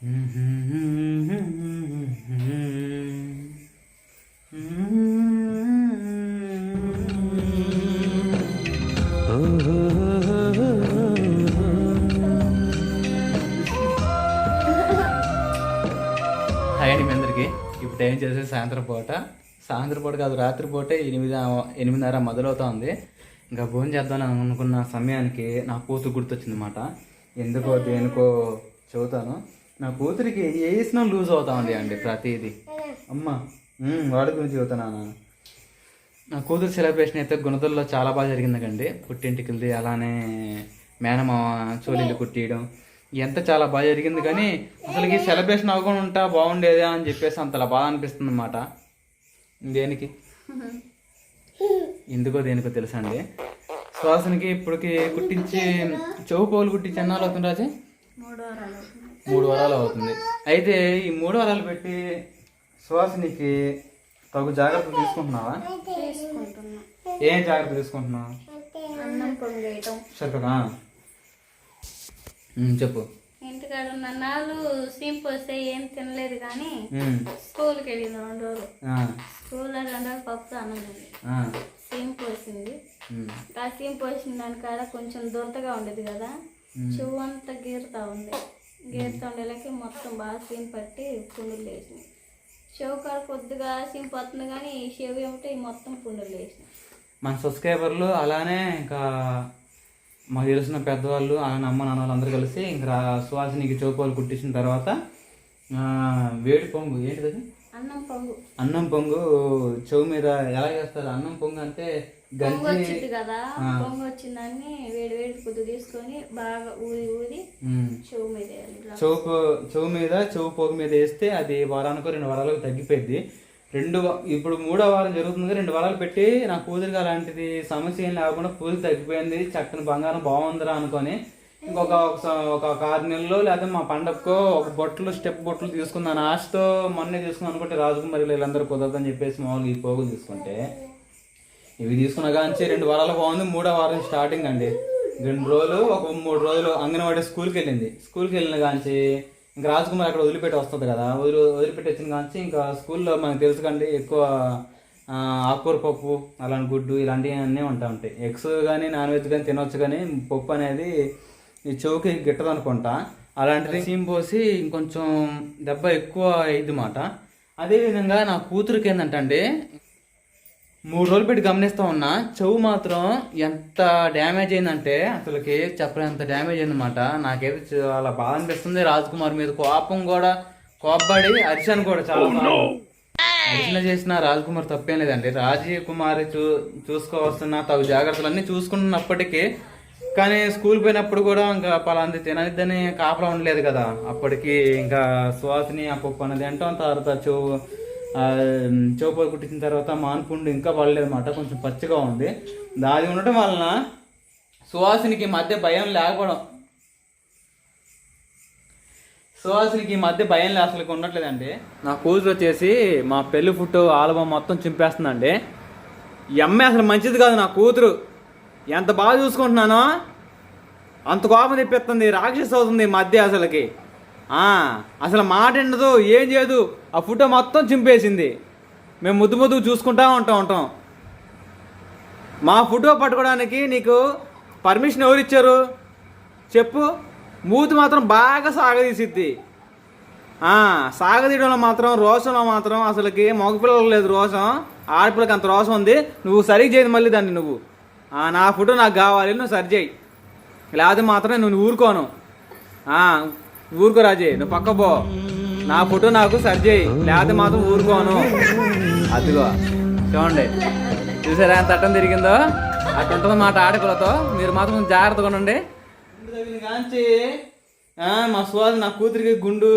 Hi అండి మీ అందరికి. ఇప్పుడు ఏం చేసే సాయంత్రం పూట. సాయంత్రం పూట కాదు రాత్రి పూట ఎనిమిది ఎనిమిదిన్నర మొదలవుతోంది. ఇంకా భోజనం చేద్దాం అనుకున్న సమయానికి నా కూతురు గుర్తొచ్చిందనమాట ఎందుకో దేనికో చెబుతాను. నా కూతురికి ఏ ఇష్టం లూజ్ అవుతా ఉంది అండి ప్రతిదీ. అమ్మ వాడి గురించి చెబుతానా నా కూతురు సెలబ్రేషన్ అయితే గుణదల్లో చాలా బాగా జరిగిందండి. పుట్టింటికి అలానే మేనమామ చోలీలు కుట్టియడం ఎంత చాలా బాగా జరిగింది కానీ అసలు ఈ సెలబ్రేషన్ అవ్వకుండా ఉంటా బాగుండేదా అని చెప్పేసి అంతలా బాధ అనిపిస్తుంది అన్నమాట దేనికి? ఎందుకో దేనికో తెలుసా అండి? శ్వాసనికి ఇప్పటికి కుట్టించి చెవు పోలు కుట్టించి ఎన్నాళ్ళు అవుతుంది రాజే? మూడు వారాలు అవుతుంది. అయితే ఈ మూడు వారాలు పెట్టి శ్వాసనికి తగు జాగ్రత్తలు తీసుకుంటున్నావా? తీసుకుంటున్నా. ఏం జాగ్రత్త తీసుకుంటున్నావు? అన్నం పొంగేయటం సరిపడా చెప్పు. ఇంటికాడ ఉన్న నాలు సీంపు వస్తే ఏం తినలేదు కానీ స్కూల్కి వెళ్ళింది రెండు రోజులు. స్కూల్లో రెండు రోజులు పప్పు అన్నం సీంపు వచ్చింది ఉమ్, ఆ సీంపు వచ్చిన దానికాడ కొంచెం దురతగా ఉండేది కదా. చెవు అంతా గీరుతా ఉంది. గీరుతా మొత్తం బాగా సీమ్ పట్టి పుండులు వేసినాయి చెవు కొద్దిగా సీమ్ పడుతుంది కానీ ఈ చెవు ఏమిటి మొత్తం పుండులు వేసినాయి మన సబ్స్క్రైబర్లు అలానే ఇంకా మాకు తెలిసిన పెద్దవాళ్ళు అలానే అమ్మ నాన్న వాళ్ళు అందరూ కలిసి ఇంకా సువాసినికి సుహాసినికి చౌకోలు కుట్టించిన తర్వాత వేడి పొంగు ఏంటిది అది? అన్నం పొంగు. అన్నం పొంగు చెవు మీద ఎలా చేస్తారు? అన్నం పొంగు అంటే పొంగు గంజి వచ్చింది కదా పొంగు వచ్చిందాన్ని వేడి వేడి తీసుకొని బాగా ఊది ఊది చెవు మీద వేయాలి. చెవు పో- చెవు మీద చెవు పోగు మీద వేస్తే అది వారానికో రెండు వారాలకు తగ్గిపోయింది రెండు వా- ఇప్పుడు మూడో వారం జరుగుతుంది రెండు వారాలు పెట్టి నా కూతురికి అలాంటిది సమస్య ఏం లేకుండా పూజ తగ్గిపోయింది. చక్కని బంగారం బాగుందిరా అనుకొని ఇంకొక ఒక ఒక ఆరు నెలలు లేదా మా పండగకో ఒక బొట్లు స్టెప్ బొట్లు తీసుకుందాను ఆశతో మొన్నే తీసుకుందాం అనుకుంటే రాజకుమారి వీళ్ళందరూ కుదరదని చెప్పేసి మామూలుగా ఈ పోగులు తీసుకుంటే. ఇవి తీసుకున్న కానీ రెండు వారాలు బాగుంది మూడో వారం స్టార్టింగ్ అండి. రెండు రోజులు ఒక మూడు రోజులు అంగన్వాడీ స్కూల్కి వెళ్ళింది. స్కూల్కి వెళ్ళిన కాంచి ఇంకా రాజకుమార్ అక్కడ వదిలిపెట్టి వస్తుంది కదా వదిలి వదిలిపెట్టి వచ్చిన కాంచి ఇంకా స్కూల్లో మనకు తెలుసు కండి ఎక్కువ ఆకుకూర పప్పు అలాంటి గుడ్డు ఇలాంటివి అన్నీ ఉంటా ఉంటాయి. ఎగ్స్ కానీ నాన్ వెజ్ కానీ తినొచ్చు కానీ పప్పు అనేది ఈ చెవుకి గిట్టదు అనుకుంటా. అలాంటిది సీమ్ పోసి ఇంకొంచెం దెబ్బ ఎక్కువ అయింది మాట. అదేవిధంగా నా కూతురికి ఏంటంటే అండి మూడు రోజులు పెట్టి గమనిస్తా ఉన్నా చెవు మాత్రం ఎంత డ్యామేజ్ అయిందంటే అసలుకి చెప్పలేంత డ్యామేజ్ అయిందన్నమాట నాకైతే చాలా బాధ అనిపిస్తుంది. రాజ్ కుమార్ మీద కోపం కూడా కోపపడి అరిశాను కూడా చాలా బాగా. అర్చన చేసిన రాజ్ కుమార్ తప్పేం లేదండి. రాజీవ్ కుమార్ చూ చూసుకోవాల్సిన తగు జాగ్రత్తలన్నీ చూసుకున్నప్పటికీ కానీ స్కూల్ పోయినప్పుడు కూడా ఇంకా పలాంది తినద్దని కాపలా ఉండలేదు కదా. అప్పటికి ఇంకా సువాసిని ఆ పప్పు అనేది అంటాం తర్వాత చో ఆ, కుట్టించిన తర్వాత మాన్పుండు ఇంకా పడలేదు అనమాట కొంచెం పచ్చిగా ఉంది. దాది ఉండటం వలన సువాసినికి మధ్య భయం లేకపోవడం. సుహాసినికి ఈ మధ్య భయం లే- అసలు ఉండట్లేదండి. నా కూతురు వచ్చేసి మా పెళ్ళి ఫుట్ ఆల్బమ్ మొత్తం చింపేస్తుందండి. ఈ అమ్మాయి అసలు మంచిది కాదు నా కూతురు. ఎంత బాగా చూసుకుంటున్నానో అంత కోపం తెప్పిస్తుంది రాక్షసి అవుతుంది ఈ మధ్య అసలుకి. అసలు మాట ఉండదు ఏం చేయదు. ఆ ఫోటో మొత్తం చింపేసింది. మేము ముద్దు ముద్దు చూసుకుంటా ఉంటాం ఉంటాం. మా ఫోటో పట్టుకోవడానికి నీకు పర్మిషన్ ఎవరు ఇచ్చారు? చెప్పు. మూతి మాత్రం బాగా సాగదీసిద్ది. సాగదీయడంలో మాత్రం రోషంలో మాత్రం అసలుకి మగపిల్లలకు లేదు రోషం. ఆడపిల్లకి అంత రోషం ఉంది. నువ్వు సరిగ్గా చేయదు మళ్ళీ దాన్ని నువ్వు. నా ఫోటో నాకు కావాలి నువ్వు సరి చేయి. లేకపోతే మాత్రం నువ్వు ఊరుకోను. ఊరుకో రాజే నువ్వు పక్క పో. నా ఫోటో నాకు సరి చేయి లేకపోతే మాత్రం ఊరుకోను. అదిగో చూడండి. చూసారా ఎంత అట్టం తిరిగిందో? అట్లా ఉంటుంది మాట ఆడపిల్లతో. మీరు మాత్రం జాగ్రత్తగా ఉండండి. మా సువాస నా కూతురికి గుండు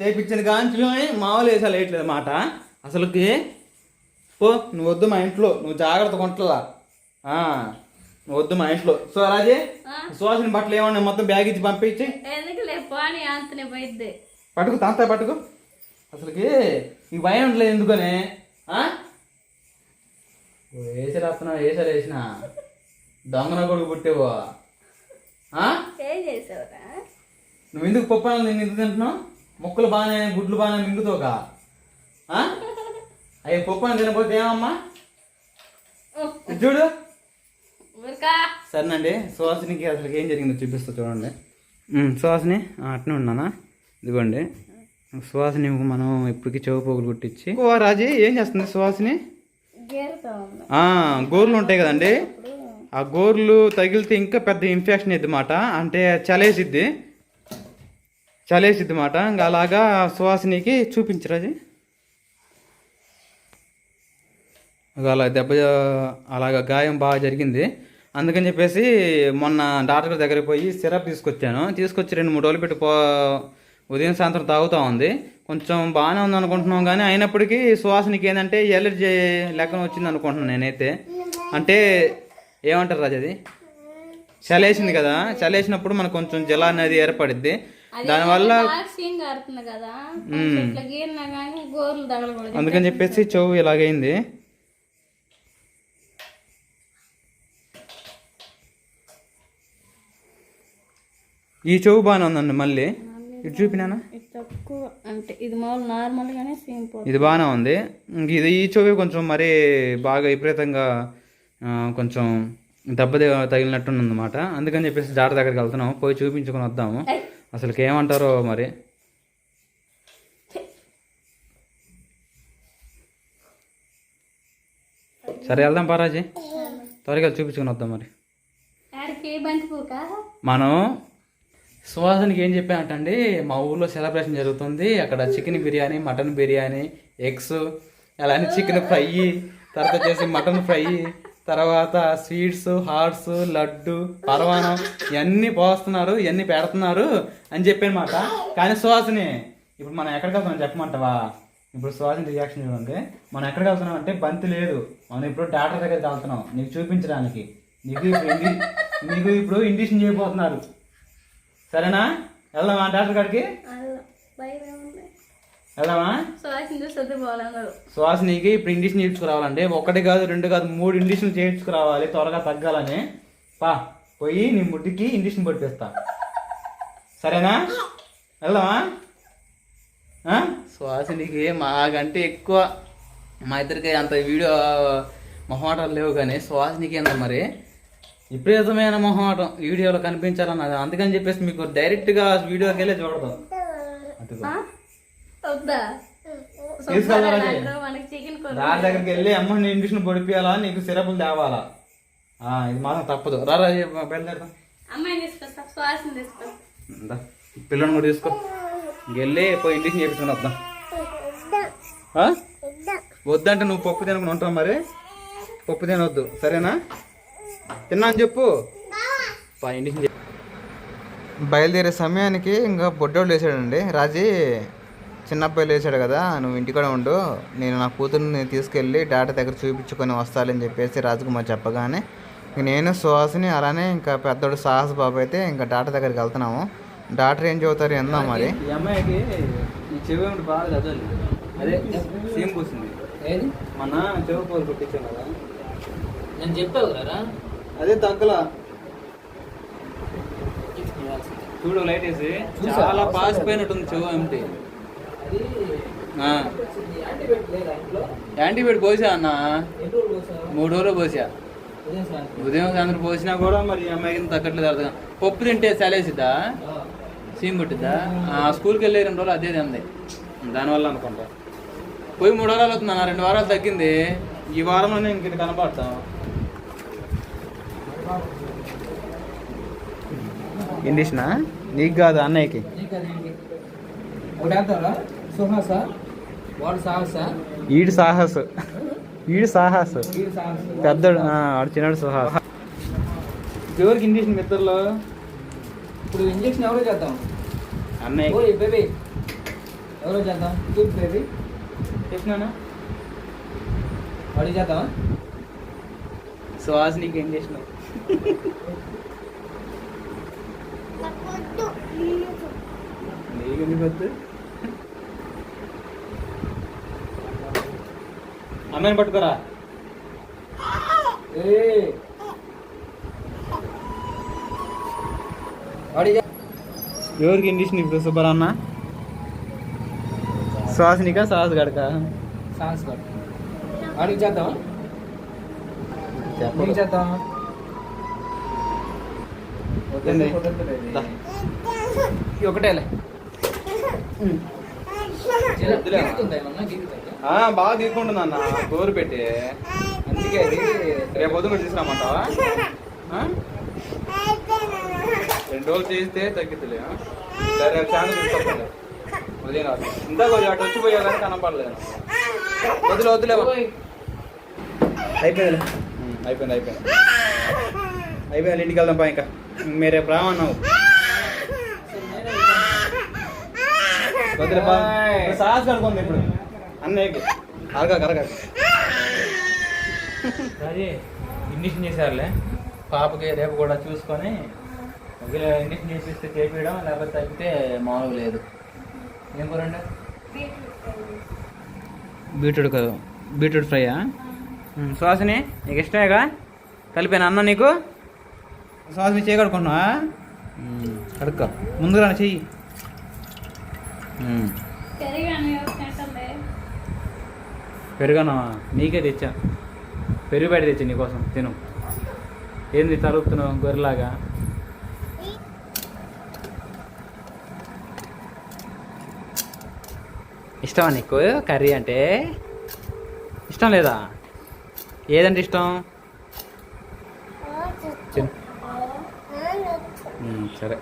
చేయించిన కాంచులు మామూలు వేసా వేయట్లేదు మాట. అసలుకి పో నువ్వు వద్దు మా ఇంట్లో నువ్వు జాగ్రత్తగా ఉంటుందా వద్దు మా ఇంట్లో సో రాజే సువాసిని బట్టలు ఏమన్నా మొత్తం బ్యాగ్ ఇచ్చి పంపించి? పట్టుకు తాత పట్టుకు. అసలుకి ఈ భయం ఉండలేదు ఎందుకని వేసి రాస్తున్నావు వేసారు వేసిన దొంగన కొడుకు పుట్టేవో. నువ్వు ఎందుకు పప్పు అన్నం నేను ఎందుకు తింటున్నావు? ముక్కలు బాగానే గుడ్లు బాగానే మింగుతావుగా? ఆ? అయ్యి పప్పు అన్నం తినకపోతే ఏమమ్మా? చూడు. సరేనండి సుహాసినికి అసలు ఏం జరిగిందో చూపిస్తా చూడండి. సుహాసిని అట్నే ఉన్నానా? ఇదిగోండి సుహాసిని మనం ఇప్పటికి చెవు పోగులు కుట్టించి. ఓ రాజీ ఏం చేస్తుంది సుహాసిని? గేరుతా ఉంది. ఆ, గోర్లు ఉంటాయి కదండి. ఆ గోర్లు తగిలితే ఇంకా పెద్ద ఇన్ఫెక్షన్ ఇది మాట. అంటే చలేసిద్ది. చలేసిద్ది మాట ఇంకా అలాగా సుహాసినికి చూపించరాజీ అలా దెబ్బ అలాగ గాయం బాగా జరిగింది. అందుకని చెప్పేసి మొన్న డాక్టర్ గారి దగ్గరికి పోయి సిరప్ తీసుకొచ్చాను. తీసుకొచ్చి రెండు మూడు రోజులు పెట్టి పో ఉదయం సాయంత్రం తాగుతూ ఉంది. కొంచెం బాగానే ఉంది అనుకుంటున్నాం కానీ అయినప్పటికీ సువాసనకి ఏంటంటే ఎలర్జీ లెక్కన వచ్చింది అనుకుంటున్నాను నేనైతే. అంటే ఏమంటారు రాజు అది? చలేసింది కదా. చలేసినప్పుడు మనకు కొంచెం జల అనేది ఏర్పడిద్ది. దానివల్ల అందుకని చెప్పేసి చెవు ఇలాగైంది. ఈ చెవు బాగానే ఉందండి మళ్ళీ. ఇటు చూపినానా? ఇది తక్కువ అంటే ఇది మామూలు ఇది బాగానే ఉంది. ఇది ఈ చెవి కొంచెం మరీ బాగా విపరీతంగా కొంచెం దెబ్బ దే- తగిలినట్టు అనమాట అందుకని చెప్పేసి డాక్టర్ దగ్గరికి వెళ్తున్నాం పోయి చూపించుకొని వద్దాము. అసలుకి ఏమంటారో మరి. సరే వెళ్దాం పారాజీ. త్వరగా చూపించుకొని వద్దాం మరి. మనం సువాసనికి ఏం చెప్పానంటండి మా ఊర్లో సెలబ్రేషన్ జరుగుతుంది. అక్కడ chicken biryani mutton biryani eggs అలానే చికెన్ ఫ్రై తర్వాత వచ్చేసి మటన్ ఫ్రై తర్వాత స్వీట్స్ హాట్స్ లడ్డు పరవానం ఇవన్నీ పోస్తున్నారు ఇవన్నీ పెడుతున్నారు అని చెప్పానమాట. కానీ సువాసని ఇప్పుడు మనం ఎక్కడికి వెళ్తున్నాం చెప్పమంటావా? ఇప్పుడు సువాసన రియాక్షన్ చూడండి. మనం ఎక్కడికి వెళ్తున్నాం అంటే బంతి లేదు. మనం ఇప్పుడు డాక్టర్ దగ్గరికి వెళ్తున్నాం. నీకు చూపించడానికి. నీకు ఇప్పుడు ఇండి నీకు ఇప్పుడు ఇండిషన్ చేయబోతున్నారు. సరేనా? వెళ్దామా డాక్టర్ ఏముంది వెళ్దామా? పోవాలన్నారు సుహాసినికి ఇప్పుడు ఇండిషన్ చేయించుకురావాలండి ఒకటి కాదు రెండు కాదు మూడు ఇండిషన్ చేయించుకురావాలి త్వరగా తగ్గాలని. పా పోయి నీ ముడ్డికి ఇండిషన్ పట్టిస్తా సరేనా? వెళ్దామా? ఆ? సుహాసినికి మాకంటే ఎక్కువ మా ఇద్దరికి అంత వీడియో మొహమాటాలు లేవు కానీ సుహాసినికి ఏందో మరి? విపరీతమైన మొహమాటం వీడియోలో కనిపించాలన్నది అందుకని చెప్పేసి మీకు డైరెక్ట్గా వీడియోకి వెళ్ళి చూడదు దాని దగ్గరికి వెళ్ళి అమ్మ నీ ఇండిషన్ పొడిపియాలా నీకు సిరపులు తేవాలా? ఆ, ఇది మాత్రం తప్పదు. రా బయలుదేరదాం పిల్లని కూడా తీసుకో. వెళ్ళి పోయి ఇండిషన్ చేపించుకుని వద్దాం? వద్దంటే నువ్వు పప్పు తినకుండా ఉంటావు మరి? పప్పు తినవద్దు సరేనా? తిన్నా అని చెప్పు. బయలుదేరే సమయానికి ఇంకా బొడ్డోళ్ళు వేసాడండి రాజీ చిన్న వేసాడు కదా నువ్వు ఇంటికాడ ఉండు. నేను నా కూతుర్ని తీసుకెళ్ళి డాక్టర్ దగ్గర చూపించుకొని వస్తాలని చెప్పేసి రాజకుమార్ చెప్పగానే ఇంక నేను సుహాసిని అలానే ఇంకా పెద్దోడు సాహస్ బాబు అయితే ఇంకా డాక్టర్ దగ్గరికి వెళ్తున్నాము. డాక్టర్ ఏం చెబుతారు ఎందా మరి. మన చెవి పోలు కొట్టించాం కదా. నేను చెప్పావు కదరా అదే తగ్గల చూడు లైట్ వేసి చాలా పాసిపోయినట్టుంది చెవు ఎంటి అది వచ్చింది యాంటీబయాటిక్ పోసా అన్న. మూడు రోజులు పోసా. ఉదయం సాయంత్రం. పోసినా కూడా మరి అమ్మాయికి తగ్గట్లేదు అర్థం పప్పు తింటే చలేసిద్దా ఆ. సీమ్ పుట్టిద్దా స్కూల్కి వెళ్ళి రెండు రోజులు అదే తింది దానివల్ల అనుకుంటా. పోయి మూడు వారాలు అవుతుంది అన్న రెండు వారాలు తగ్గింది. ఈ వారంలోనే ఇంక కనపడతాం ఇండిషనా? నీకు కాదు అన్నయ్యకి? ఈడు సాహస్. ఈడు సాహస్. పెద్దడు ఆ, వాడు చిన్నాడు సుహాస్. ఎవరికి ఇండిషన్ మిత్రులు ఇప్పుడు ఇంజక్షన్ ఎవరో చేద్దాం. అన్నయ్య బేబీ. ఎవరో చేద్దాం. Good baby. చెప్పినానా? వాడికి చేద్దామా? సుహాస్ నీకు ఏం చేసినావు నీకు ఎందుకు వద్దు అమ్మాయిని పట్టుకోరా ఎవరికి ఇండిషన్ ఇప్పుడు సుబ్బరన్న? శ్వాసనిక శ్వాస గడక సాంగ్స్ కాదు వాడికి చేద్దాం నీకు చేద్దాం ఏంది? ఒకటేలే. బాగా తీసుకుంటుంది అన్న. గోరు పెట్టి. అందుకే అది రేపు పొద్దున తీసుకురామంటావా? రెండు రోజులు చేస్తే తగ్గిద్దిలే? సరే చాలా తీసుకోకండి ఉదయం కాదు ఇంత కొంచెం అటు వచ్చిపోయా కానీ కనపడలేదు. వదిలే వదిలే. ఓయ్. అయిపోయిందిలే. ఉమ్, అయిపోయింది అయిపోయింది. అయిపోయింది ఇంటికి వెళ్దాం పా ఇంకా. మీరు రేపు వదిలే పా ఇప్పుడు సాహస్ కడుకుంది ఇప్పుడు. అన్నయ్యకి. అరగా అరగా అది ఇండిషన్ చేశారులే. పాపకి రేపు కూడా చూసుకొని ఒకవేళ ఇండిషన్ చేసిస్తే చేపించడం లేకపోతే తగ్గితే మామూలు లేదు. ఏం కూరండి బీట్రూట్ కదా బీట్రూట్ ఫ్రైయా సుహాసిని నీకు ఇష్టమేగా? కలిపాను అన్న నీకు? సుహాసిని చేయగడుకున్నావా కడుక్కో. ముందుగా చెయ్యి. పెరిగాను నీకే తెచ్చా. పెరుగు బయట తెచ్చా నీకోసం తిను. ఏంది తలుపుతున్నావు గొర్రెలాగా? ఇష్టమా నీకు కర్రీ అంటే? ఇష్టం లేదా? ఏదంటే ఇష్టం? సరే.